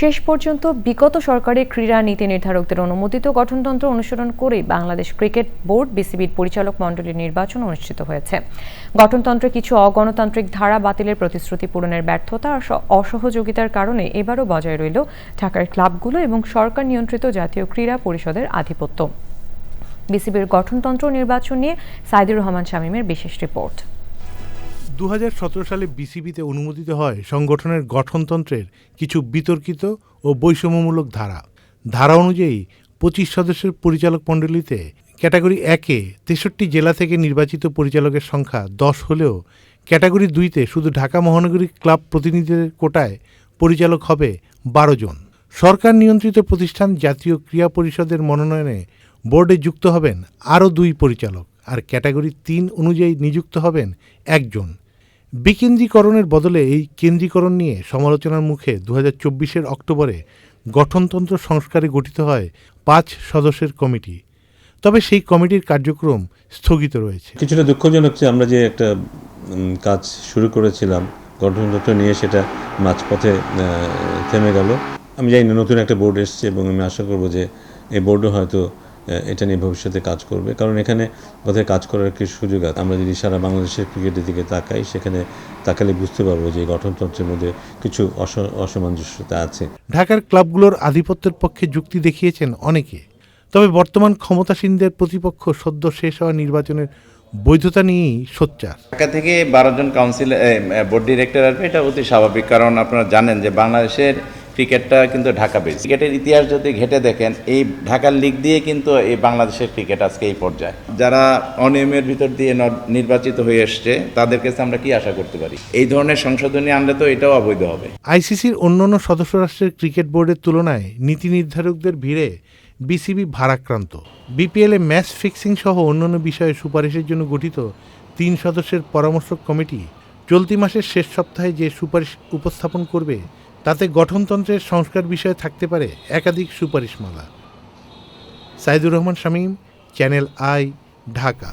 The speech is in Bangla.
শেষ পর্যন্ত বিগত সরকারের ক্রীড়া নীতি নির্ধারকদের অনুমোদিত গঠনতন্ত্র অনুসরণ করে বাংলাদেশ ক্রিকেট বোর্ড, বিসিবির পরিচালক মণ্ডলীর নির্বাচন অনুষ্ঠিত হয়েছে। গঠনতন্ত্রে কিছু অগণতান্ত্রিক ধারা বাতিলের প্রতিশ্রুতি পূরণের ব্যর্থতা আর অসহযোগিতার কারণে এবারও বজায় রইল ঢাকার ক্লাবগুলো এবং সরকার নিয়ন্ত্রিত জাতীয় ক্রীড়া পরিষদের আধিপত্য। বিসিবির গঠনতন্ত্র নির্বাচন নিয়ে সাইদুর রহমান শামীমের বিশেষ রিপোর্ট। দু হাজার সতেরো সালে বিসিবিতে অনুমোদিত হয় সংগঠনের গঠনতন্ত্রের কিছু বিতর্কিত ও বৈষম্যমূলক ধারা। ধারা অনুযায়ী পঁচিশ সদস্যের পরিচালক মণ্ডলীতে ক্যাটাগরি একে তেষট্টি জেলা থেকে নির্বাচিত পরিচালকের সংখ্যা দশ হলেও ক্যাটাগরি দুইতে শুধু ঢাকা মহানগরী ক্লাব প্রতিনিধিদের কোটায় পরিচালক হবে বারো জন। সরকার নিয়ন্ত্রিত প্রতিষ্ঠান জাতীয় ক্রীড়া পরিষদের মনোনয়নে বোর্ডে যুক্ত হবেন আরও দুই পরিচালক আর ক্যাটাগরি তিন অনুযায়ী নিযুক্ত হবেন একজন। বিকেন্দ্রীকরণের বদলে এই কেন্দ্রীকরণ নিয়ে সমালোচনার মুখে দু হাজার অক্টোবরে গঠনতন্ত্র সংস্কারে গঠিত হয় পাঁচ সদস্যের কমিটি। তবে সেই কমিটির কার্যক্রম স্থগিত রয়েছে। কিছুটা দুঃখজনক যে আমরা যে একটা কাজ শুরু করেছিলাম, গঠনতন্ত্র নিয়ে সেটা মাঝপথে থেমে গেল। আমি জানি নতুন একটা বোর্ড এসছে এবং আমি আশা করব যে এই বোর্ডও হয়তো এটা নিয়ে ভবিষ্যতে কাজ করবে। কারণ এখানে বোধহয় কাজ করার কিছু সুযোগ আছে। আমরা যদি সারা বাংলাদেশের ক্রিকেটের দিকে তাকাই সেখানে তাকালে বুঝতে পারব যে গঠনতন্ত্রের মধ্যে কিছু অস- অসামঞ্জস্যতা আছে। ঢাকার ক্লাবগুলোর আধিপত্যের পক্ষে যুক্তি দেখিয়েছেন অনেকে। তবে বর্তমান ক্ষমতাসীনদের প্রতিপক্ষ সদ্য শেষ হওয়া নির্বাচনের বৈধতা নিয়েই সোচ্চার। ঢাকা থেকে বারো জন কাউন্সিল বোর্ড ডিরেক্টর আসবে এটা অতি স্বাভাবিক। কারণ আপনারা জানেন যে বাংলাদেশের ক্রিকেটটা কিন্তু ঢাকা বেস ক্রিকেটের ইতিহাস যদি ঘেটে দেখেন, এই ঢাকার লিগ দিয়ে কিন্তু এই বাংলাদেশের ক্রিকেট আজকে এই পর্যায়ে। যারা অনিয়মের ভিতর দিয়ে নির্বাচিত হয়ে এসছে, তাদের কাছে আমরা কি আশা করতে পারি? এই ধরনের সংশোধনী আনলে তো এটাও অবৈধ হবে। আইসিসির অন্যান্য সদস্য রাষ্ট্রের ক্রিকেট বোর্ডের তুলনায় নীতি নির্ধারকদের ভিড়ে বিসিবি ভারাক্রান্ত। বিপিএলে ম্যাচ ফিক্সিং সহ অন্যান্য বিষয়ে সুপারিশের জন্য গঠিত তিন সদস্যের পরামর্শক কমিটি চলতি মাসের শেষ সপ্তাহে যে সুপারিশ উপস্থাপন করবে তাতে গঠনতন্ত্রের সংস্কার বিষয়ে থাকতে পারে একাধিক সুপারিশমালা। Saidur Rahman Shamim channel I Dhaka.